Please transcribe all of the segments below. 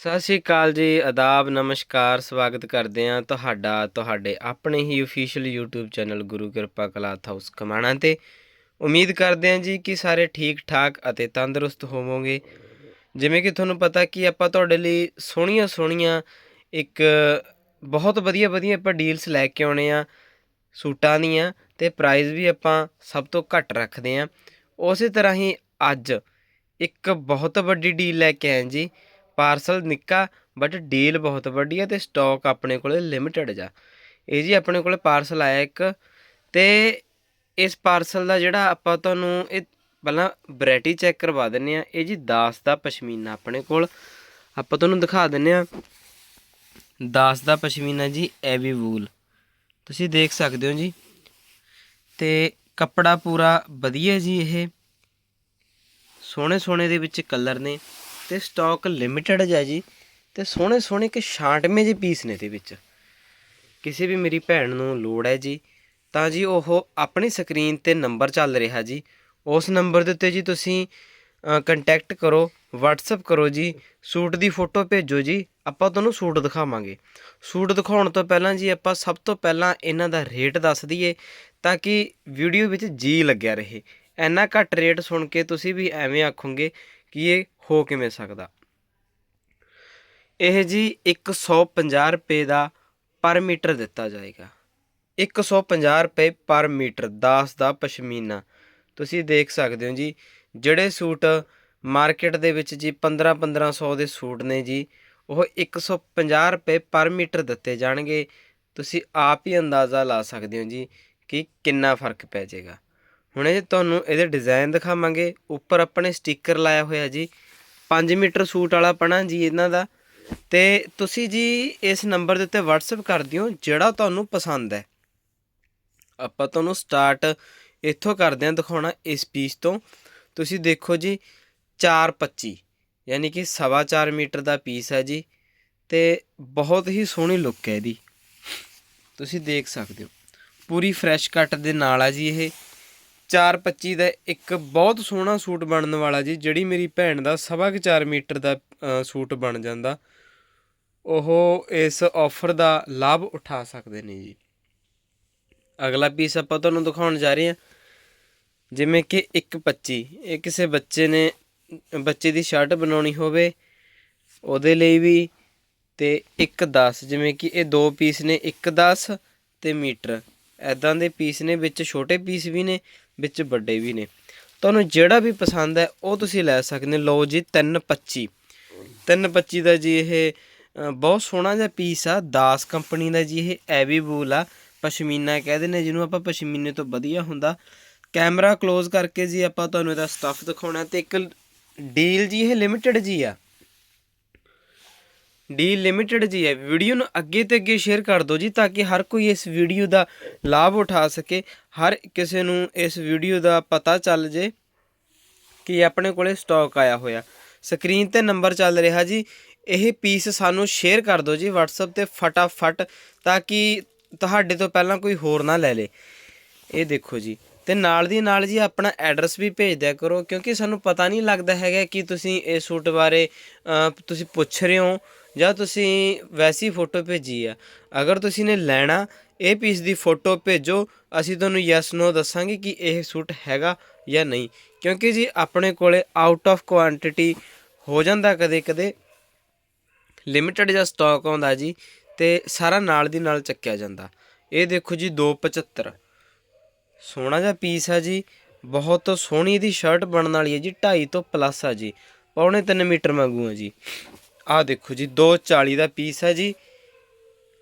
ਸਤਿ ਸ਼੍ਰੀ ਅਕਾਲ ਜੀ ਆਦਾਬ ਨਮਸਕਾਰ, ਸਵਾਗਤ ਕਰਦੇ ਹਾਂ ਤੁਹਾਡਾ, ਤੁਹਾਡੇ ਆਪਣੇ ਹੀ official YouTube channel Guru Kirpa cloth house Kamana ਤੇ। ਉਮੀਦ ਕਰਦੇ ਹਾਂ ਜੀ ਕਿ ਸਾਰੇ ਠੀਕ ਠਾਕ ਅਤੇ ਤੰਦਰੁਸਤ ਹੋਵੋਗੇ। ਜਿਵੇਂ ਕਿ ਤੁਹਾਨੂੰ ਪਤਾ ਕਿ ਆਪਾਂ ਤੁਹਾਡੇ ਲਈ ਸੋਹਣੀਆਂ ਸੋਹਣੀਆਂ ਇੱਕ ਬਹੁਤ ਵਧੀਆ ਵਧੀਆ ਆਪਾਂ ਡੀਲਸ ਲੈ ਕੇ ਆਉਣੇ ਆ ਸੂਟਾਂ ਦੀਆਂ ਤੇ ਪ੍ਰਾਈਸ ਵੀ ਆਪਾਂ ਸਭ ਤੋਂ ਘੱਟ ਰੱਖਦੇ ਆ ਉਸੇ ਤਰ੍ਹਾਂ ਹੀ ਅੱਜ ਇੱਕ ਬਹੁਤ ਵੱਡੀ ਡੀਲ ਲੈ ਕੇ ਆਏ ਜੀ। ਪਾਰਸਲ ਨਿੱਕਾ ਬਟ ਡੀਲ ਬਹੁਤ ਵੱਡੀ ਹੈ ਅਤੇ ਸਟਾਕ ਆਪਣੇ ਕੋਲ ਲਿਮਟਿਡ ਜਾ। ਇਹ ਜੀ ਆਪਣੇ ਕੋਲ ਪਾਰਸਲ ਆਇਆ ਇੱਕ, ਤੇ ਇਸ ਪਾਰਸਲ ਦਾ ਜਿਹੜਾ ਆਪਾਂ ਤੁਹਾਨੂੰ ਇਹ ਪਹਿਲਾਂ ਵੈਰਾਈਟੀ ਚੈੱਕ ਕਰਵਾ ਦਿੰਨੇ ਆ, ਇਹ ਜੀ ਦਾਸ ਦਾ ਪਸ਼ਮੀਨਾ ਆਪਣੇ ਕੋਲ। ਆਪਾਂ ਤੁਹਾਨੂੰ ਦਿਖਾ ਦਿੰਨੇ ਆ। ਦਾਸ ਦਾ ਪਸ਼ਮੀਨਾ ਜੀ ਐਵੀ ਵੂਲ। ਤੁਸੀਂ ਦੇਖ ਸਕਦੇ ਹੋ ਜੀ। ਤੇ ਕੱਪੜਾ ਪੂਰਾ ਵਧੀਆ ਜੀ ਇਹ। ਸੋਹਣੇ ਸੋਹਣੇ ਦੇ ਵਿੱਚ ਕਲਰ ਨੇ। ਤੇ ਸਟਾਕ ਲਿਮਿਟਡ ਹੈ ਜੀ, ਤੇ ਸੋਹਣੇ ਸੋਹਣੇ ਕਿ ਛਾਂਟਵੇਂ ਜਿਹੇ ਪੀਸ ਨੇ ਇਹਦੇ ਵਿੱਚ। ਕਿਸੇ ਵੀ ਮੇਰੀ ਭੈਣ ਨੂੰ ਲੋੜ ਹੈ ਜੀ, ਤਾਂ ਜੀ ਉਹ ਆਪਣੀ ਸਕਰੀਨ ਤੇ ਨੰਬਰ ਚੱਲ ਰਿਹਾ ਜੀ। ਉਸ ਨੰਬਰ ਦੇ ਉੱਤੇ ਜੀ ਤੁਸੀਂ ਕੰਟੈਕਟ ਕਰੋ, WhatsApp ਕਰੋ ਜੀ, ਸੂਟ ਦੀ ਫੋਟੋ ਭੇਜੋ ਜੀ, ਆਪਾਂ ਤੁਹਾਨੂੰ ਸੂਟ ਦਿਖਾਵਾਂਗੇ। ਸੂਟ ਦਿਖਾਉਣ ਤੋਂ ਪਹਿਲਾਂ ਜੀ ਆਪਾਂ ਸਭ ਤੋਂ ਪਹਿਲਾਂ ਇਹਨਾਂ ਦਾ ਰੇਟ ਦੱਸ ਦਈਏ, ਤਾਂ ਕਿ ਵੀਡੀਓ ਵਿੱਚ ਜੀ ਲੱਗਿਆ ਰਹੇ। ਇੰਨਾ ਘੱਟ ਰੇਟ ਸੁਣ ਕੇ ਤੁਸੀਂ ਵੀ ਐਵੇਂ ਆਖੋਗੇ ਕਿ ਇਹ ਹੋ ਕਿਵੇਂ ਸਕਦਾ? ਇਹ ਜੀ 150 ਰੁਪਏ ਦਾ ਪਰ ਮੀਟਰ ਦਿੱਤਾ ਜਾਏਗਾ। 150 ਰੁਪਏ ਪਰ ਮੀਟਰ 10 ਦਾ ਪਸ਼ਮੀਨਾ। ਤੁਸੀਂ ਦੇਖ ਸਕਦੇ ਹੋ ਜੀ, ਜਿਹੜੇ ਸੂਟ ਮਾਰਕੀਟ ਦੇ ਵਿੱਚ ਜੀ 15 1500 ਦੇ ਸੂਟ ਨੇ ਜੀ, ਉਹ 150 ਰੁਪਏ ਪਰ ਮੀਟਰ ਦਿੱਤੇ ਜਾਣਗੇ। ਤੁਸੀਂ ਆਪ ਹੀ ਅੰਦਾਜ਼ਾ ਲਾ ਸਕਦੇ ਹੋ ਜੀ ਕਿ ਕਿੰਨਾ ਫ਼ਰਕ ਪੈ ਜਾਏਗਾ। ਹੁਣ ਇਹ ਤੁਹਾਨੂੰ ਇਹਦੇ ਡਿਜ਼ਾਈਨ ਦਿਖਾਵਾਂਗੇ, ਉੱਪਰ ਆਪਣੇ ਸਟicker ਲਾਇਆ ਹੋਇਆ ਜੀ 5 ਮੀਟਰ ਸੂਟ ਵਾਲਾ ਪਣਾ ਜੀ ਇਹਨਾਂ ਦਾ। ਤੇ ਤੁਸੀਂ ਜੀ ਇਸ ਨੰਬਰ ਦੇ ਉੱਤੇ WhatsApp ਕਰ ਦਿਓ, ਜਿਹੜਾ ਤੁਹਾਨੂੰ ਪਸੰਦ ਹੈ। ਆਪਾਂ ਤੁਹਾਨੂੰ ਸਟਾਰਟ ਇੱਥੋਂ ਕਰਦੇ ਹਾਂ ਦਿਖਾਉਣਾ ਇਸ ਪੀਸ ਤੋਂ। ਤੁਸੀਂ ਦੇਖੋ ਜੀ 425 ਯਾਨੀ ਕਿ ਸਵਾ 4 ਮੀਟਰ ਦਾ ਪੀਸ ਹੈ ਜੀ। ਤੇ ਬਹੁਤ ਹੀ ਸੋਹਣੀ ਲੁੱਕ ਹੈ ਇਹਦੀ। ਤੁਸੀਂ ਦੇਖ ਸਕਦੇ ਹੋ। ਪੂਰੀ ਫਰੈਸ਼ ਕੱਟ ਦੇ ਨਾਲ ਆ ਜੀ ਇਹ। 425 ਦਾ ਇੱਕ ਬਹੁਤ ਸੋਹਣਾ ਸੂਟ ਬਣਨ ਵਾਲਾ ਜੀ, ਜਿਹੜੀ ਮੇਰੀ ਭੈਣ ਦਾ ਸਵਾ ਕੁ 4 ਮੀਟਰ ਦਾ ਸੂਟ ਬਣ ਜਾਂਦਾ। ਉਹ ਇਸ ਆਫਰ ਦਾ ਲਾਭ ਉਠਾ ਸਕਦੇ ਨੇ ਜੀ। ਅਗਲਾ ਪੀਸ ਆਪਾਂ ਤੁਹਾਨੂੰ ਦਿਖਾਉਣ ਜਾ ਰਹੇ ਹਾਂ। ਜਿਵੇਂ ਕਿ 125 ਇਹ ਕਿਸੇ ਬੱਚੇ ਨੇ, ਬੱਚੇ ਦੀ ਸ਼ਰਟ ਬਣਾਉਣੀ ਹੋਵੇ, ਉਹਦੇ ਲਈ ਵੀ ਤੇ 110 ਜਿਵੇਂ ਕਿ ਇਹ ਦੋ ਪੀਸ ਨੇ 110 ਤੇ ਮੀਟਰ। ਐਦਾਂ ਦੇ ਪੀਸ ਨੇ, ਵਿੱਚ ਛੋਟੇ ਪੀਸ ਵੀ ਨੇ ਵਿੱਚ ਵੱਡੇ ਵੀ ਨੇ। ਤੁਹਾਨੂੰ ਜਿਹੜਾ ਵੀ ਪਸੰਦ ਹੈ, ਉਹ ਤੁਸੀਂ ਲੈ ਸਕਦੇ ਲਓ ਜੀ 325 325 ਦਾ ਜੀ ਇਹ ਬਹੁਤ ਸੋਹਣਾ ਜਿਹਾ ਪੀਸ ਆ। ਦਾਸ ਕੰਪਨੀ ਦਾ ਜੀ ਇਹ ਐਵੀ ਬੂਲ ਆ। ਪਸ਼ਮੀਨਾ ਕਹਿੰਦੇ ਨੇ ਜਿਹਨੂੰ ਆਪਾਂ ਪਸ਼ਮੀਨੇ ਤੋਂ ਵਧੀਆ ਹੁੰਦਾ। ਕੈਮਰਾ ক্লোਜ਼ ਕਰਕੇ ਜੀ ਆਪਾਂ ਤੁਹਾਨੂੰ ਇਹਦਾ ਸਟੱਫ ਦਿਖਾਉਣਾ ਤੇ ਇੱਕ ਡੀਲ ਜੀ ਇਹ ਲਿਮਿਟਿਡ ਜੀ ਆ। ਡੀ ਲਿਮਿਟਿਡ ਜੀ ਹੈ। ਵੀਡੀਓ ਨੂੰ ਅੱਗੇ ਤੇ ਅੱਗੇ ਸ਼ੇਅਰ ਕਰ ਦਿਓ ਜੀ ਤਾਂ ਕਿ ਹਰ ਕੋਈ ਇਸ ਵੀਡੀਓ ਦਾ ਲਾਭ ਉਠਾ ਸਕੇ। ਹਰ ਕਿਸੇ ਨੂੰ ਇਸ ਵੀਡੀਓ ਦਾ ਪਤਾ ਚੱਲ ਜੇ ਕਿ ਆਪਣੇ ਕੋਲੇ ਸਟਾਕ ਆਇਆ ਹੋਇਆ। ਸਕਰੀਨ ਤੇ ਨੰਬਰ ਚੱਲ ਰਿਹਾ ਜੀ। ਇਹ ਪੀਸ ਸਾਨੂੰ ਸ਼ੇਅਰ ਕਰ ਦਿਓ ਜੀ WhatsApp ਤੇ ਫਟਾਫਟ ਤਾਂ ਕਿ ਤੁਹਾਡੇ ਤੋਂ ਪਹਿਲਾਂ ਕੋਈ ਹੋਰ ਨਾ ਲੈ ਲੇ। ਇਹ ਦੇਖੋ ਜੀ। ਤੇ ਨਾਲ ਦੀ ਨਾਲ ਜੀ ਆਪਣਾ ਐਡਰੈਸ ਵੀ ਭੇਜ ਦਿਆ ਕਰੋ ਕਿਉਂਕਿ ਸਾਨੂੰ ਪਤਾ ਨਹੀਂ ਲੱਗਦਾ ਹੈਗਾ ਕਿ ਤੁਸੀਂ ਇਹ ਸੂਟ ਬਾਰੇ ਤੁਸੀਂ ਪੁੱਛ ਰਹੇ ਹੋ। ਜਾਂ ਤੁਸੀਂ ਵੈਸੀ ਫੋਟੋ ਭੇਜੀ ਆ। ਅਗਰ ਤੁਸੀਂ ਨੇ ਲੈਣਾ, ਇਹ ਪੀਸ ਦੀ ਫੋਟੋ ਭੇਜੋ, ਅਸੀਂ ਤੁਹਾਨੂੰ ਯੈਸ ਨੋ ਦੱਸਾਂਗੇ ਕਿ ਇਹ ਸੂਟ ਹੈਗਾ ਜਾਂ ਨਹੀਂ। ਕਿਉਂਕਿ ਜੀ ਆਪਣੇ ਕੋਲੇ ਆਊਟ ਆਫ ਕੁਆਂਟੀਟੀ ਹੋ ਜਾਂਦਾ ਕਦੇ ਕਦੇ ਲਿਮਿਟਡ ਜਿਹਾ ਸਟਾਕ ਆਉਂਦਾ ਜੀ, ਤੇ ਸਾਰਾ ਨਾਲ ਦੀ ਨਾਲ ਚੱਕਿਆ ਜਾਂਦਾ। ਇਹ ਦੇਖੋ ਜੀ 275 ਸੋਹਣਾ ਜਿਹਾ ਪੀਸ ਆ ਜੀ, ਬਹੁਤ ਸੋਹਣੀ ਇਹਦੀ ਸ਼ਰਟ ਬਣਨ ਵਾਲੀ ਹੈ ਜੀ 2.5 ਤੋਂ ਪਲੱਸ ਆ ਜੀ। ਪੌਣੇ 3 ਮੀਟਰ ਵਾਂਗੂ ਆ ਜੀ। ਆਹ ਦੇਖੋ ਜੀ 240 ਦਾ ਪੀਸ ਹੈ ਜੀ।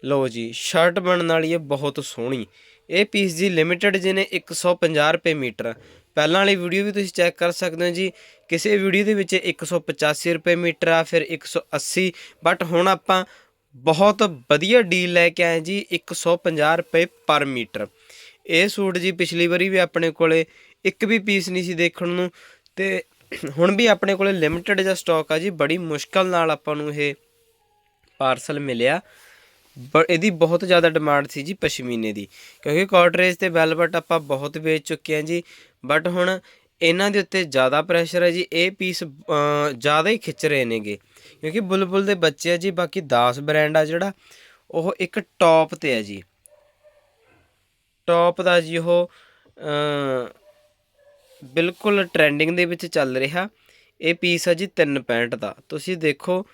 ਲਓ ਜੀ ਸ਼ਰਟ ਬਣਨ ਵਾਲੀ ਹੈ, ਬਹੁਤ ਸੋਹਣੀ। ਇਹ ਪੀਸ ਜੀ ਲਿਮਿਟਡ ਜੀ ਨੇ 150 ਰੁਪਏ ਮੀਟਰ। ਪਹਿਲਾਂ ਵਾਲੀ ਵੀਡੀਓ ਵੀ ਤੁਸੀਂ ਚੈੱਕ ਕਰ ਸਕਦੇ ਹੋ ਜੀ। ਕਿਸੇ ਵੀਡੀਓ ਦੇ ਵਿੱਚ 185 ਰੁਪਏ ਮੀਟਰ ਆ, ਫਿਰ 180 ਬਟ ਹੁਣ ਆਪਾਂ ਬਹੁਤ ਵਧੀਆ ਡੀਲ ਲੈ ਕੇ ਆਏ ਜੀ 150 ਰੁਪਏ ਪਰ ਮੀਟਰ। ਇਹ ਸੂਟ ਜੀ ਪਿਛਲੀ ਵਾਰੀ ਵੀ ਆਪਣੇ ਕੋਲੇ ਇੱਕ ਵੀ ਪੀਸ ਨਹੀਂ ਸੀ ਦੇਖਣ ਨੂੰ। ਤੇ ਹੁਣ ਵੀ ਆਪਣੇ ਕੋਲੇ ਲਿਮਟਿਡ ਜਿਹਾ ਸਟਾਕ ਆ ਜੀ, ਬੜੀ ਮੁਸ਼ਕਲ ਨਾਲ ਆਪਾਂ ਨੂੰ ਇਹ ਪਾਰਸਲ ਮਿਲਿਆ। ਬ, ਇਹਦੀ ਬਹੁਤ ਜ਼ਿਆਦਾ ਡਿਮਾਂਡ ਸੀ ਜੀ ਪਸ਼ਮੀਨੇ ਦੀ, ਕਿਉਂਕਿ ਕਾਟਰੇਜ ਤੇ ਵੈਲਵਟ ਆਪਾਂ ਬਹੁਤ ਵੇਚ ਚੁੱਕੇ ਹਾਂ ਜੀ। ਬਟ ਹੁਣ ਇਹਨਾਂ ਦੇ ਉੱਤੇ ਜ਼ਿਆਦਾ ਪ੍ਰੈਸ਼ਰ ਹੈ ਜੀ, ਇਹ ਪੀਸ ਜ਼ਿਆਦਾ ਹੀ ਖਿੱਚ ਰਹੇ ਨੇਗੇ। ਕਿਉਂਕਿ ਬੁਲਬੁਲ ਦੇ ਬੱਚੇ ਆ ਜੀ, ਬਾਕੀ ਦਾਸ ਬ੍ਰਾਂਡ ਆ ਜਿਹੜਾ, ਉਹ ਇੱਕ ਟੌਪ ਤੇ ਹੈ ਜੀ। ਟੌਪ ਦਾ ਜੀ ਉਹ ਬਿਲਕੁਲ ਟ੍ਰੈਂਡਿੰਗ ਦੇ ਵਿੱਚ ਚੱਲ ਰਿਹਾ। ਇਹ ਪੀਸ ਹੈ ਜੀ 365 ਦਾ। ਤੁਸੀਂ ਦੇਖੋ,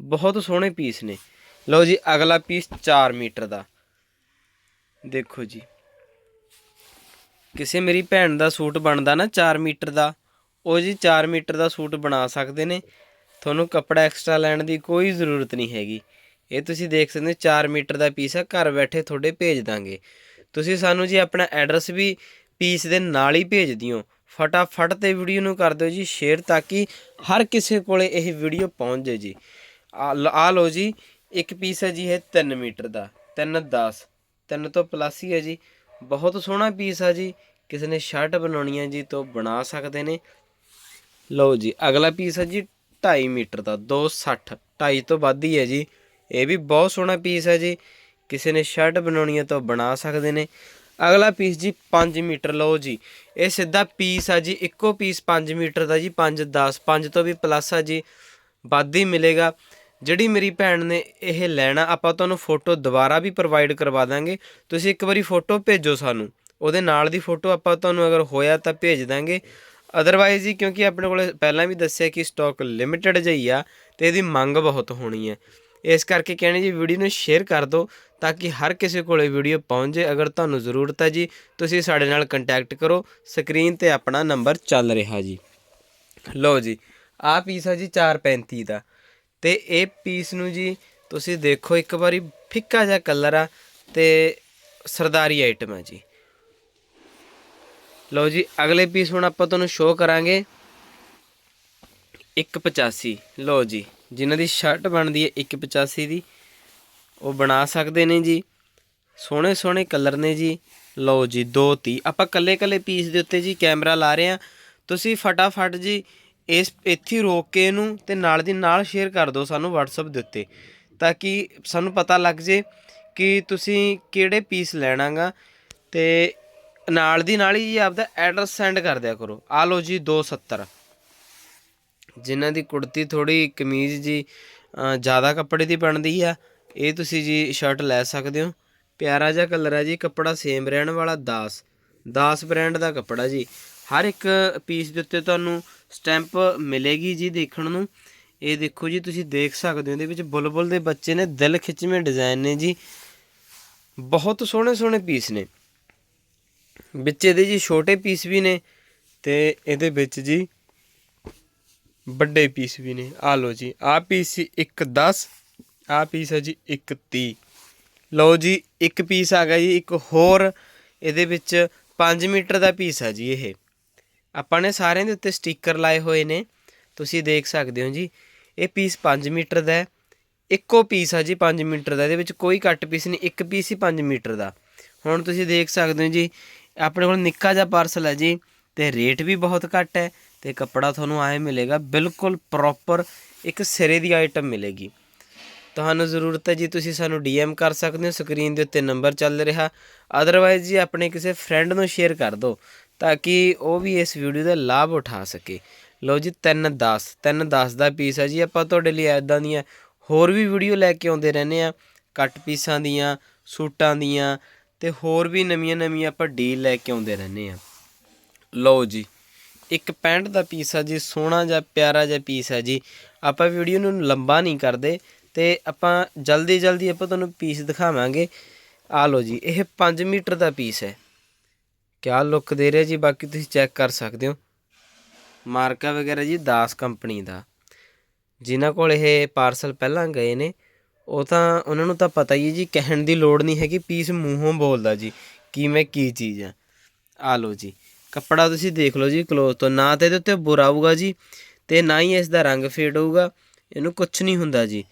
ਬਹੁਤ ਸੋਹਣੇ ਪੀਸ ਨੇ। ਲਓ ਜੀ, ਅਗਲਾ ਪੀਸ 4 ਮੀਟਰ ਦਾ। ਦੇਖੋ ਜੀ। ਕਿਸੇ ਮੇਰੀ ਭੈਣ ਦਾ ਸੂਟ ਬਣਦਾ ਨਾ 4 ਮੀਟਰ ਦਾ, ਉਹ ਜੀ 4 ਮੀਟਰ ਦਾ ਸੂਟ ਬਣਾ ਸਕਦੇ ਨੇ। ਤੁਹਾਨੂੰ ਕੱਪੜਾ ਐਕਸਟਰਾ ਲੈਣ ਦੀ ਕੋਈ ਜ਼ਰੂਰਤ ਨਹੀਂ ਹੈਗੀ। ਇਹ ਤੁਸੀਂ ਦੇਖ ਸਕਦੇ ਹੋ 4 ਮੀਟਰ ਦਾ ਪੀਸ ਆ, ਘਰ ਬੈਠੇ ਤੁਹਾਡੇ ਭੇਜ ਦਾਂਗੇ। ਤੁਸੀਂ ਸਾਨੂੰ ਜੀ ਆਪਣਾ ਐਡਰੈਸ ਵੀ ਪੀਸ ਦੇ ਨਾਲ ਹੀ ਭੇਜ ਦਿਓ। ਫਟਾਫਟ ਤੇ ਵੀਡੀਓ ਨੂੰ ਕਰ ਦਿਓ ਜੀ ਸ਼ੇਅਰ ਤਾਂ ਕਿ ਹਰ ਕਿਸੇ ਕੋਲੇ ਇਹ ਵੀਡੀਓ ਪਹੁੰਚ ਜਾਏ ਜੀ। ਆ ਲ- ਆ ਲਓ ਜੀ, ਇੱਕ ਪੀਸ ਹੈ ਜੀ ਇਹ 3 ਮੀਟਰ ਦਾ 3 10 3 ਤੋਂ ਪਲੱਸ ਹੀ ਹੈ ਜੀ। ਬਹੁਤ ਸੋਹਣਾ ਪੀਸ ਆ ਜੀ, ਕਿਸੇ ਨੇ ਸ਼ਰਟ ਬਣਾਉਣੀ ਹੈ ਜੀ ਤੋਂ ਬਣਾ ਸਕਦੇ ਨੇ। ਲਓ ਜੀ, ਅਗਲਾ ਪੀਸ ਹੈ ਜੀ 2.5 ਮੀਟਰ ਦਾ 260 2.5 ਤੋਂ ਵੱਧ ਹੀ ਹੈ ਜੀ। ਇਹ ਵੀ ਬਹੁਤ ਸੋਹਣਾ ਪੀਸ ਹੈ ਜੀ, ਕਿਸੇ ਨੇ ਸ਼ਰਟ ਬਣਾਉਣੀ ਹੈ ਤਾਂ ਬਣਾ ਸਕਦੇ ਨੇ। ਅਗਲਾ ਪੀਸ ਜੀ 5 ਮੀਟਰ, ਲਓ ਜੀ। ਇਹ ਸਿੱਧਾ ਪੀਸ ਆ ਜੀ, ਇੱਕੋ ਪੀਸ 5 ਮੀਟਰ ਦਾ ਜੀ 5 10 5 ਤੋਂ ਵੀ ਪਲੱਸ ਆ ਜੀ, ਵੱਧ ਹੀ ਮਿਲੇਗਾ। ਜਿਹੜੀ ਮੇਰੀ ਭੈਣ ਨੇ ਇਹ ਲੈਣਾ, ਆਪਾਂ ਤੁਹਾਨੂੰ ਫੋਟੋ ਦੁਬਾਰਾ ਵੀ ਪ੍ਰੋਵਾਈਡ ਕਰਵਾ ਦਾਂਗੇ। ਤੁਸੀਂ ਇੱਕ ਵਾਰੀ ਫੋਟੋ ਭੇਜੋ ਸਾਨੂੰ। ਉਹਦੇ ਨਾਲ ਦੀ ਫੋਟੋ ਆਪਾਂ ਤੁਹਾਨੂੰ ਅਗਰ ਹੋਇਆ ਤਾਂ ਭੇਜ ਦਾਂਗੇ। ਅਦਰਵਾਈਜ਼ ਜੀ, ਕਿਉਂਕਿ ਆਪਣੇ ਕੋਲ ਪਹਿਲਾਂ ਵੀ ਦੱਸਿਆ ਕਿ ਸਟਾਕ ਲਿਮਿਟਡ ਜਿਹੀ ਆ, ਤੇ ਇਹਦੀ ਮੰਗ ਬਹੁਤ ਹੋਣੀ ਹੈ। ਇਸ ਕਰਕੇ ਕਹਿੰਦੇ ਜੀ ਵੀਡੀਓ ਨੂੰ ਸ਼ੇਅਰ ਕਰ ਦਿਓ ਤਾਂ ਕਿ ਹਰ ਕਿਸੇ ਕੋਲੇ ਵੀਡੀਓ ਪਹੁੰਚ ਜਾਏ। ਅਗਰ ਤੁਹਾਨੂੰ ਜ਼ਰੂਰਤ ਹੈ ਜੀ, ਤੁਸੀਂ ਸਾਡੇ ਨਾਲ ਕੰਟੈਕਟ ਕਰੋ। ਸਕਰੀਨ ਤੇ ਆਪਣਾ ਨੰਬਰ ਚੱਲ ਰਿਹਾ ਜੀ। ਲਓ ਜੀ, ਆਹ ਪੀਸ ਹੈ ਜੀ 435 ਦਾ। ਤੇ ਇਹ ਪੀਸ ਨੂੰ ਜੀ ਤੁਸੀਂ ਦੇਖੋ, ਇੱਕ ਵਾਰੀ ਫਿੱਕਾ ਜਿਹਾ ਕਲਰ ਆ ਤੇ ਸਰਦਾਰੀ ਆਈਟਮ ਹੈ ਜੀ। ਲਓ ਜੀ, ਅਗਲੇ ਪੀਸ ਹੁਣ ਆਪਾਂ ਤੁਹਾਨੂੰ ਸ਼ੋਅ ਕਰਾਂਗੇ। 185 ਲਓ ਜੀ। ਜਿਨ੍ਹਾਂ ਦੀ ਸ਼ਰਟ ਬਣਦੀ ਹੈ 185 ਦੀ, ਉਹ ਬਣਾ ਸਕਦੇ ਨੇ ਜੀ। ਸੋਹਣੇ ਸੋਹਣੇ ਕਲਰ ਨੇ ਜੀ। ਲਓ ਜੀ 230 ਆਪਾਂ ਕੱਲੇ ਕੱਲੇ ਪੀਸ ਦੇ ਉੱਤੇ ਜੀ ਕੈਮਰਾ ਲਾ ਰਹੇ ਆ ਤੁਸੀਂ ਫਟਾਫਟ ਜੀ ਇਸ, ਇੱਥੇ ਰੋਕ ਕੇ ਇਹਨੂੰ ਤੇ ਨਾਲ ਦੀ ਨਾਲ ਸ਼ੇਅਰ ਕਰ ਦਿਓ ਸਾਨੂੰ WhatsApp ਦੇ ਉੱਤੇ। ਤਾਂ ਕਿ ਸਾਨੂੰ ਪਤਾ ਲੱਗ ਜੇ ਕਿ ਤੁਸੀਂ ਕਿਹੜੇ ਪੀਸ ਲੈਣਾਗਾ ਤੇ ਨਾਲ ਦੀ ਨਾਲ ਹੀ ਜੀ ਆਪਦਾ ਐਡਰੈਸ ਸੈਂਡ ਕਰ ਦਿਆ ਕਰੋ। ਆ ਲਓ ਜੀ 270 ਜਿਨ੍ਹਾਂ ਦੀ ਕੁੜਤੀ ਥੋੜੀ ਕਮੀਜ਼ ਜੀ ਜ਼ਿਆਦਾ ਕੱਪੜੇ ਦੀ ਬਣਦੀ ਆ, ਇਹ ਤੁਸੀਂ ਜੀ ਸ਼ਰਟ ਲੈ ਸਕਦੇ ਹੋ। ਪਿਆਰਾ ਜਿਹਾ ਕਲਰ ਹੈ ਜੀ, ਕੱਪੜਾ ਸੇਮ ਰਹਿਣ ਵਾਲਾ 10 10 ਬ੍ਰਾਂਡ ਦਾ ਕੱਪੜਾ ਜੀ। ਹਰ ਇੱਕ ਪੀਸ ਦੇ ਉੱਤੇ ਤੁਹਾਨੂੰ ਸਟੈਂਪ ਮਿਲੇਗੀ ਜੀ ਦੇਖਣ ਨੂੰ। ਇਹ ਦੇਖੋ ਜੀ, ਤੁਸੀਂ ਦੇਖ ਸਕਦੇ ਹੋ, ਇਹਦੇ ਵਿੱਚ ਬੁਲਬੁਲ ਦੇ ਬੱਚੇ ਨੇ ਦਿਲ ਖਿੱਚਵੇਂ ਡਿਜ਼ਾਈਨ ਨੇ ਜੀ। ਬਹੁਤ ਸੋਹਣੇ ਸੋਹਣੇ ਪੀਸ ਨੇ। ਵਿੱਚ ਇਹਦੇ ਜੀ ਛੋਟੇ ਪੀਸ ਵੀ ਨੇ ਤੇ ਇਹਦੇ ਵਿੱਚ ਜੀ ਵੱਡੇ ਪੀਸ ਵੀ ਨੇ। ਆ ਲਓ ਜੀ ਆ ਪੀਸ ਸੀ 110 ਆ ਪੀਸ ਹੈ ਜੀ 130 ਲਓ ਜੀ, ਇੱਕ ਪੀਸ ਆ ਗਿਆ ਜੀ, ਇੱਕ ਹੋਰ ਇਹਦੇ ਵਿੱਚ 5 ਮੀਟਰ ਦਾ ਪੀਸ ਹੈ ਜੀ ਇਹ। ਆਪਾਂ ਨੇ ਸਾਰਿਆਂ ਦੇ ਉੱਤੇ ਸਟicker ਲਾਏ ਹੋਏ ਨੇ, ਤੁਸੀਂ ਦੇਖ ਸਕਦੇ ਹੋ ਜੀ, ਇਹ ਪੀਸ 5 ਮੀਟਰ ਦਾ ਹੈ। ਇੱਕੋ ਪੀਸ ਆ ਜੀ 5 ਮੀਟਰ ਦਾ, ਇਹਦੇ ਵਿੱਚ ਕੋਈ ਕੱਟ ਪੀਸ ਨਹੀਂ, ਇੱਕ ਪੀਸ ਹੀ 5 ਮੀਟਰ ਦਾ। ਹੁਣ ਤੁਸੀਂ ਦੇਖ ਸਕਦੇ ਹੋ ਜੀ, ਆਪਣੇ ਕੋਲ ਨਿੱਕਾ ਜਿਹਾ ਪਾਰਸਲ ਹੈ ਜੀ, ਤੇ ਰੇਟ ਵੀ ਬਹੁਤ ਘੱਟ ਹੈ ਤੇ ਕੱਪੜਾ ਤੁਹਾਨੂੰ ਆਏ ਮਿਲੇਗਾ, ਬਿਲਕੁਲ ਪ੍ਰੋਪਰ ਇੱਕ ਸਿਰੇ ਦੀ ਆਈਟਮ ਮਿਲੇਗੀ। ਤੁਹਾਨੂੰ ਜ਼ਰੂਰਤ ਹੈ ਜੀ, ਤੁਸੀਂ ਸਾਨੂੰ ਡੀਐਮ ਕਰ ਸਕਦੇ ਹੋ ਸਕਰੀਨ ਦੇ ਉੱਤੇ ਨੰਬਰ ਚੱਲ ਰਿਹਾ। ਅਦਰਵਾਈਜ਼ ਜੀ, ਆਪਣੇ ਕਿਸੇ ਫਰੈਂਡ ਨੂੰ ਸ਼ੇਅਰ ਕਰ ਦਿਓ, ਤਾਂ ਕਿ ਉਹ ਵੀ ਇਸ ਵੀਡੀਓ ਦਾ ਲਾਭ ਉਠਾ ਸਕੇ। ਲਓ ਜੀ 310 310 ਦਾ ਪੀਸ ਹੈ ਜੀ, ਆਪਾਂ ਤੁਹਾਡੇ ਲਈ ਐਦਾਂ ਦੀਆਂ ਹੋਰ ਵੀ ਵੀਡੀਓ ਲੈ ਕੇ ਆਉਂਦੇ ਰਹਿੰਦੇ ਆ ਕੱਟ ਪੀਸਾਂ ਦੀਆਂ, ਸੂਟਾਂ ਦੀਆਂ, ਤੇ ਹੋਰ ਵੀ ਨਵੀਆਂ ਨਵੀਆਂ ਆਪਾਂ ਡੀਲ ਲੈ ਕੇ ਆਉਂਦੇ ਰਹਿੰਦੇ ਆ ਲਓ ਜੀ ਇੱਕ ਪੈਂਟ ਦਾ ਪੀਸ ਆ ਜੀ, ਸੋਹਣਾ ਜਿਹਾ, ਪਿਆਰਾ ਜਿਹਾ ਪੀਸ ਹੈ ਜੀ। ਆਪਾਂ ਵੀਡੀਓ ਨੂੰ ਲੰਬਾ ਨਹੀਂ ਕਰਦੇ ਤੇ ਆਪਾਂ ਜਲਦੀ ਜਲਦੀ ਆਪਾਂ ਤੁਹਾਨੂੰ ਪੀਸ ਦਿਖਾਵਾਂਗੇ। ਆ ਲਓ ਜੀ, ਇਹ 5 ਮੀਟਰ ਦਾ ਪੀਸ ਹੈ। ਕਿਆ ਲੁੱਕ ਦੇ ਰਿਹਾ ਜੀ, ਬਾਕੀ ਤੁਸੀਂ ਚੈੱਕ ਕਰ ਸਕਦੇ ਹੋ। ਮਾਰਕਾ ਵਗੈਰਾ ਜੀ, ਦਾਸ ਕੰਪਨੀ ਦਾ। ਜਿਨ੍ਹਾਂ ਕੋਲ ਇਹ ਪਾਰਸਲ ਪਹਿਲਾਂ ਗਏ ਨੇ, ਉਹ ਤਾਂ ਉਹਨਾਂ ਨੂੰ ਤਾਂ ਪਤਾ ਹੀ ਹੈ ਜੀ, ਕਹਿਣ ਦੀ ਲੋੜ ਨਹੀਂ ਹੈਗੀ ਪੀਸ ਮੂੰਹੋਂ ਬੋਲਦਾ ਜੀ ਕੀ ਮੈਂ ਕੀ ਚੀਜ਼ ਆ। ਆ ਲਓ ਜੀ ਕੱਪੜਾ ਤੁਸੀਂ ਦੇਖ ਲਓ ਜੀ ਕਲੋਥ ਤੋਂ। ਨਾ ਤੇ ਇਹਦੇ ਉੱਤੇ ਬੁਰਾ ਆਊਗਾ ਜੀ ਤੇ ਨਾ ਹੀ ਇਸ ਦਾ ਰੰਗ ਫੇਡ ਹੋਊਗਾ। ਇਹਨੂੰ ਕੁਝ ਨਹੀਂ ਹੁੰਦਾ ਜੀ।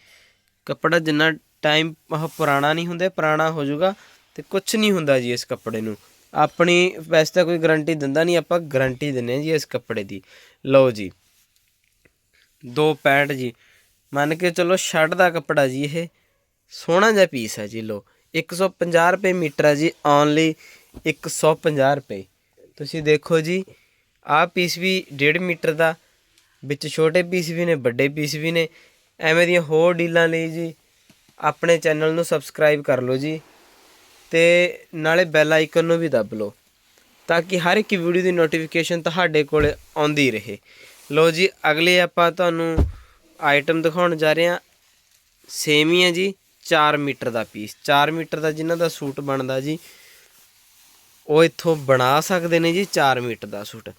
ਕੱਪੜਾ ਜਿੰਨਾ ਟਾਈਮ ਆਹ ਪੁਰਾਣਾ ਨਹੀਂ ਹੁੰਦਾ ਪੁਰਾਣਾ ਹੋ ਜਾਊਗਾ ਤੇ ਕੁਝ ਨਹੀਂ ਹੁੰਦਾ ਜੀ ਇਸ ਕੱਪੜੇ ਨੂੰ। ਆਪਣੀ ਵੈਸੇ ਤਾਂ ਕੋਈ ਗਾਰੰਟੀ ਦਿੰਦਾ ਨਹੀਂ, ਆਪਾਂ ਗਾਰੰਟੀ ਦਿੰਨੇ ਹਾਂ ਜੀ ਇਸ ਕੱਪੜੇ ਦੀ। ਲਓ ਜੀ, ਦੋ ਪੈਂਟ ਜੀ। ਮੰਨ ਕੇ ਚਲੋ ਸ਼ਰਟ ਦਾ ਕੱਪੜਾ ਜੀ ਇਹ, ਸੋਹਣਾ ਜਿਹਾ ਪੀਸ ਹੈ ਜੀ ਲੋ 150 ਰੁਪਏ ਮੀਟਰ ਹੈ ਜੀ ਓਨਲੀ 150 ਰੁਪਏ। ਤੁਸੀਂ ਦੇਖੋ ਜੀ, ਆਹ ਪੀਸ ਵੀ 1.5 ਮੀਟਰ ਦਾ, ਵਿੱਚ ਛੋਟੇ ਪੀਸ ਵੀ ਨੇ, ਵੱਡੇ ਪੀਸ ਵੀ ਨੇ, ਐਵੇਂ ਦੀਆਂ ਹੋਰ ਡੀਲਾਂ ਲਈ ਜੀ ਆਪਣੇ ਚੈਨਲ ਨੂੰ ਸਬਸਕ੍ਰਾਈਬ ਕਰ ਲਓ ਜੀ ਤੇ ਨਾਲੇ ਬੈਲ ਆਈਕਨ ਨੂੰ ਵੀ ਦੱਬ ਲਓ ਤਾਂ ਕਿ ਹਰ ਇੱਕ ਵੀਡੀਓ ਦੀ ਨੋਟੀਫਿਕੇਸ਼ਨ ਤੁਹਾਡੇ ਕੋਲ ਆਉਂਦੀ ਰਹੇ। ਲਓ ਜੀ, ਅਗਲੇ ਆਪਾਂ ਤੁਹਾਨੂੰ ਆਈਟਮ ਦਿਖਾਉਣ ਜਾ ਰਹੇ ਹਾਂ। ਸੇਮ ਹੀ ਹੈ ਜੀ 4 ਮੀਟਰ ਦਾ ਪੀਸ 4 ਮੀਟਰ ਦਾ ਜਿਨ੍ਹਾਂ ਦਾ ਸੂਟ ਬਣਦਾ ਜੀ ਉਹ ਇੱਥੋਂ ਬਣਾ ਸਕਦੇ ਨੇ ਜੀ 4 ਮੀਟਰ ਦਾ ਸੂਟ।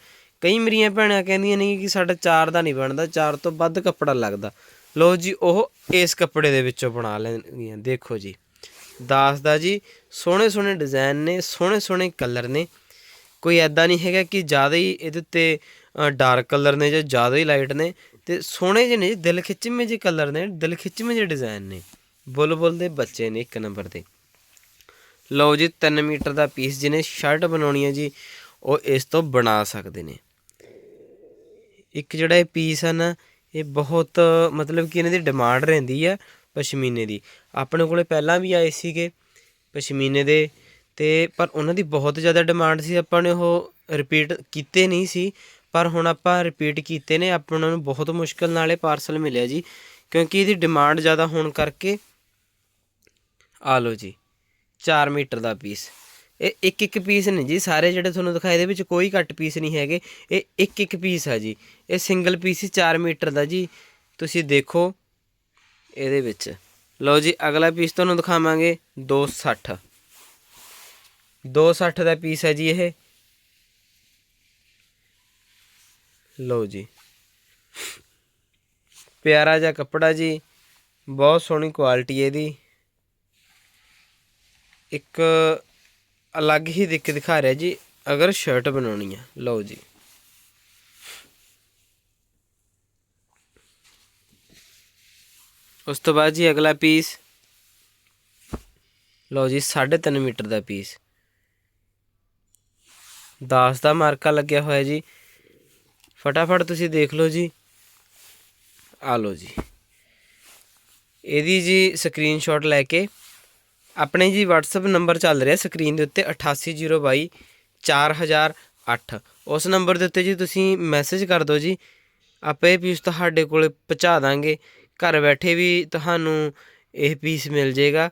ਕਈ ਮੇਰੀਆਂ ਭੈਣਾਂ ਕਹਿੰਦੀਆਂ ਨੇ ਕਿ ਸਾਡਾ 4 ਦਾ ਨਹੀਂ ਬਣਦਾ 4 ਤੋਂ ਵੱਧ ਕੱਪੜਾ ਲੱਗਦਾ। ਲੋ ਜੀ ਉਹ ਇਸ ਕੱਪੜੇ ਦੇ ਵਿੱਚੋਂ ਬਣਾ ਲੈਣਗੀਆਂ ਦੇਖੋ ਜੀ ਦਾਸ ਦਾ ਜੀ ਸੋਹਣੇ ਸੋਹਣੇ ਡਿਜ਼ਾਈਨ ਨੇ ਸੋਹਣੇ ਸੋਹਣੇ ਕਲਰ ਨੇ। ਕੋਈ ਐਦਾਂ ਨਹੀਂ ਹੈਗਾ ਕਿ ਜ਼ਿਆਦਾ ਹੀ ਇਹਦੇ ਉੱਤੇ ਡਾਰਕ ਕਲਰ ਨੇ ਜਾਂ ਜ਼ਿਆਦਾ ਹੀ ਲਾਈਟ ਨੇ ਤੇ ਸੋਹਣੇ ਜਿਹੇ ਨੇ ਜੀ, ਦਿਲ ਖਿੱਚਵੇਂ ਜਿਹੇ ਕਲਰ ਨੇ ਦਿਲ ਖਿੱਚਵੇਂ ਜਿਹੇ ਡਿਜ਼ਾਈਨ ਨੇ। ਬੁਲਬੁਲ ਦੇ ਬੱਚੇ ਨੇ ਇੱਕ ਨੰਬਰ ਦੇ। ਲਓ ਜੀ 3 ਮੀਟਰ ਦਾ ਪੀਸ ਜਿਹਨੇ ਸ਼ਰਟ ਬਣਾਉਣੀ ਹੈ ਜੀ, ਉਹ ਇਸ ਤੋਂ ਬਣਾ ਸਕਦੇ ਨੇ। ਇੱਕ ਜਿਹੜਾ ਇਹ ਪੀਸ ਹੈ ਨਾ, ਇਹ ਬਹੁਤ, ਮਤਲਬ ਕਿ ਇਹਨਾਂ ਦੀ ਡਿਮਾਂਡ ਰਹਿੰਦੀ ਆ ਪਸ਼ਮੀਨੇ ਦੀ। ਆਪਣੇ ਕੋਲੇ ਪਹਿਲਾਂ ਵੀ ਆਏ ਸੀਗੇ ਪਸ਼ਮੀਨੇ ਦੇ, ਤੇ ਪਰ ਉਹਨਾਂ ਦੀ ਬਹੁਤ ਜ਼ਿਆਦਾ ਡਿਮਾਂਡ ਸੀ। ਆਪਾਂ ਨੇ ਉਹ ਰਿਪੀਟ ਕੀਤੇ ਨਹੀਂ ਸੀ, ਪਰ ਹੁਣ ਆਪਾਂ ਰਿਪੀਟ ਕੀਤੇ ਨੇ। ਆਪਾਂ ਨੂੰ ਬਹੁਤ ਮੁਸ਼ਕਲ ਨਾਲ ਇਹ ਪਾਰਸਲ ਮਿਲਿਆ ਜੀ, ਕਿਉਂਕਿ ਇਹਦੀ ਡਿਮਾਂਡ ਜ਼ਿਆਦਾ ਹੋਣ ਕਰਕੇ, ਆ ਲਓ ਜੀ। 4 ਮੀਟਰ ਦਾ ਪੀਸ ਇਹ ਇੱਕ ਇੱਕ ਪੀਸ ਨੇ ਜੀ, ਸਾਰੇ ਜਿਹੜੇ ਤੁਹਾਨੂੰ ਦਿਖਾਏ ਇਹਦੇ ਵਿੱਚ ਕੋਈ ਘੱਟ ਪੀਸ ਨਹੀਂ ਹੈਗੇ। ਇਹ ਇੱਕ ਇੱਕ ਪੀਸ ਹੈ ਜੀ। ਇਹ ਸਿੰਗਲ ਪੀਸ ਹੀ 4 ਮੀਟਰ ਦਾ ਜੀ। ਤੁਸੀਂ ਦੇਖੋ ਇਹਦੇ ਵਿੱਚ। ਲਓ ਜੀ, ਅਗਲਾ ਪੀਸ ਤੁਹਾਨੂੰ ਦਿਖਾਵਾਂਗੇ। 260 260 ਦਾ ਪੀਸ ਹੈ ਜੀ ਇਹ। ਲਓ ਜੀ। ਪਿਆਰਾ ਜਿਹਾ ਕੱਪੜਾ ਜੀ। ਬਹੁਤ ਸੋਹਣੀ ਕੁਆਲਿਟੀ ਇਹਦੀ। ਇੱਕ ਅਲੱਗ ਹੀ ਦਿੱਕ ਦਿਖਾ ਰਿਹਾ ਜੀ, ਅਗਰ ਸ਼ਰਟ ਬਣਾਉਣੀ ਆ। ਲਓ ਜੀ। ਉਸ ਤੋਂ ਬਾਅਦ ਜੀ ਅਗਲਾ ਪੀਸ ਲਓ ਜੀ 3.5 ਮੀਟਰ ਦਾ ਪੀਸ 10 ਦਾ ਮਾਰਕਾ ਲੱਗਿਆ ਹੋਇਆ ਜੀ। ਫਟਾਫਟ ਤੁਸੀਂ ਦੇਖ ਲਓ ਜੀ। ਆ ਲਓ ਜੀ। ਇਹਦੀ ਜੀ ਸਕਰੀਨਸ਼ਾਟ ਲੈ ਕੇ ਆਪਣੇ ਜੀ WhatsApp ਨੰਬਰ ਚੱਲ ਰਿਹਾ ਸਕਰੀਨ ਦੇ ਉੱਤੇ 8802 4008 ਉਸ ਨੰਬਰ ਦੇ ਉੱਤੇ ਜੀ ਤੁਸੀਂ ਮੈਸੇਜ ਕਰ ਦਿਓ ਜੀ। ਆਪੇ ਇਹ ਪੀਸ ਤੁਹਾਡੇ ਕੋਲ ਪਹੁੰਚਾ ਦਾਂਗੇ। ਘਰ ਬੈਠੇ ਵੀ ਤੁਹਾਨੂੰ ਇਹ ਪੀਸ ਮਿਲ ਜਾਏਗਾ।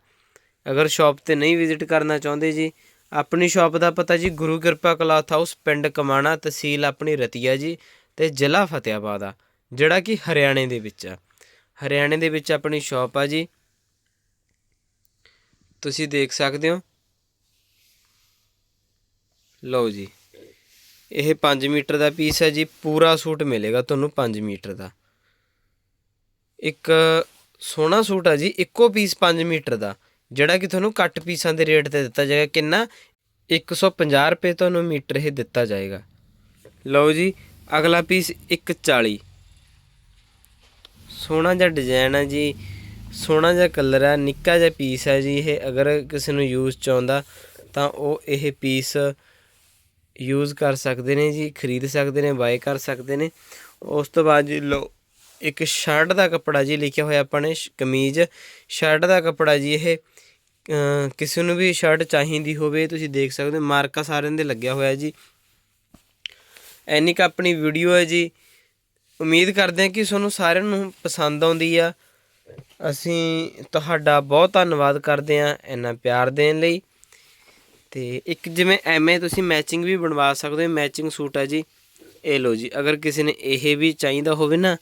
ਅਗਰ ਸ਼ਾਪ ਤੇ ਨਹੀਂ ਵਿਜ਼ਿਟ ਕਰਨਾ ਚਾਹੁੰਦੇ ਜੀ, ਆਪਣੀ ਸ਼ਾਪ ਦਾ ਪਤਾ ਜੀ ਗੁਰੂ ਕਿਰਪਾ ਕਲਾਥ ਹਾਊਸ ਪਿੰਡ ਕਮਾਣਾ ਤਹਿਸੀਲ ਆਪਣੀ ਰਤੀਆ ਜੀ ਤੇ ਜ਼ਿਲ੍ਹਾ ਫਤਿਆਬਾਦ ਆ, ਜਿਹੜਾ ਕਿ ਹਰਿਆਣੇ ਦੇ ਵਿੱਚ ਆ। ਹਰਿਆਣੇ ਦੇ ਵਿੱਚ ਆਪਣੀ ਸ਼ਾਪ ਆ ਜੀ। ਤੁਸੀਂ ਦੇਖ ਸਕਦੇ ਹੋ। ਲਓ ਜੀ। ਇਹ 5 ਮੀਟਰ ਦਾ ਪੀਸ ਹੈ ਜੀ। ਪੂਰਾ ਸੂਟ ਮਿਲੇਗਾ ਤੁਹਾਨੂੰ 5 ਮੀਟਰ ਦਾ। ਇੱਕ ਸੋਹਣਾ ਸੂਟ ਆ ਜੀ। ਇੱਕੋ ਪੀਸ 5 ਮੀਟਰ ਦਾ। ਜਿਹੜਾ ਕਿ ਤੁਹਾਨੂੰ ਘੱਟ ਪੀਸਾਂ ਦੇ ਰੇਟ ਤੇ ਦਿੱਤਾ ਜਾਏਗਾ। ਕਿੰਨਾ? 150 ਰੁਪਏ ਤੁਹਾਨੂੰ ਮੀਟਰ ਇਹ ਦਿੱਤਾ ਜਾਏਗਾ। ਲਓ ਜੀ। ਅਗਲਾ ਪੀਸ 140 ਸੋਹਣਾ ਜਿਹਾ ਡਿਜ਼ਾਈਨ ਹੈ ਜੀ। ਸੋਹਣਾ ਜਿਹਾ ਕਲਰ ਹੈ ਨਿੱਕਾ ਜਿਹਾ ਪੀਸ ਹੈ ਜੀ ਇਹ, ਅਗਰ ਕਿਸੇ ਨੂੰ ਯੂਜ਼ ਚ ਆਉਂਦਾ ਤਾਂ ਉਹ ਇਹ ਪੀਸ ਯੂਜ਼ ਕਰ ਸਕਦੇ ਨੇ ਜੀ, ਖਰੀਦ ਸਕਦੇ ਨੇ ਬਾਏ ਕਰ ਸਕਦੇ ਨੇ। ਉਸ ਤੋਂ ਬਾਅਦ ਜੀ ਲੋ ਇੱਕ ਸ਼ਰਟ ਦਾ ਕੱਪੜਾ ਜੀ ਲਿਖਿਆ ਹੋਇਆ ਆਪਾਂ ਨੇ, ਸ਼- ਕਮੀਜ਼। ਸ਼ਰਟ ਦਾ ਕੱਪੜਾ ਜੀ ਇਹ ਕਿਸੇ ਨੂੰ ਵੀ ਸ਼ਰਟ ਚਾਹੀਦੀ ਹੋਵੇ, ਤੁਸੀਂ ਦੇਖ ਸਕਦੇ ਹੋ, ਮਾਰਕਾ ਸਾਰਿਆਂ ਦੇ ਲੱਗਿਆ ਹੋਇਆ ਜੀ। ਐਨੀ ਕ ਆਪਣੀ ਵੀਡੀਓ ਹੈ ਜੀ। ਉਮੀਦ ਕਰਦੇ ਹਾਂ ਕਿ ਤੁਹਾਨੂੰ ਸਾਰਿਆਂ ਨੂੰ ਪਸੰਦ ਆਉਂਦੀ ਆ। ਅਸੀਂ ਤੁਹਾਡਾ ਬਹੁਤ ਧੰਨਵਾਦ ਕਰਦੇ ਹਾਂ ਇੰਨਾ ਪਿਆਰ ਦੇਣ ਲਈ। ਤੇ ਇੱਕ ਜਿਵੇਂ ਐਵੇਂ ਤੁਸੀਂ ਮੈਚਿੰਗ ਵੀ ਬਣਵਾ ਸਕਦੇ ਹੋ ਮੈਚਿੰਗ ਸੂਟ ਹੈ ਜੀ। ਇਹ ਲਓ ਜੀ, ਅਗਰ ਕਿਸੇ ਨੇ ਇਹ ਵੀ ਚਾਹੀਦਾ ਹੋਵੇ ਨਾ,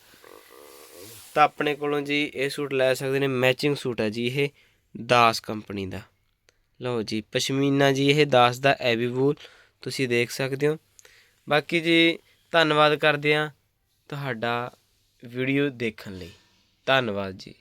ਤਾਂ ਆਪਣੇ ਕੋਲੋਂ ਜੀ ਇਹ ਸੂਟ ਲੈ ਸਕਦੇ ਨੇ ਮੈਚਿੰਗ ਸੂਟ ਹੈ ਜੀ ਇਹ ਦਾਸ ਕੰਪਨੀ ਦਾ। ਲਓ ਜੀ, ਪਸ਼ਮੀਨਾ ਜੀ ਇਹ ਦਾਸ ਦਾ ਐਵੀ ਵੂਲ, ਤੁਸੀਂ ਦੇਖ ਸਕਦੇ ਹੋ। ਬਾਕੀ ਜੀ, ਧੰਨਵਾਦ ਕਰਦੇ ਹਾਂ ਤੁਹਾਡਾ ਵੀਡੀਓ ਦੇਖਣ ਲਈ। ਧੰਨਵਾਦ ਜੀ।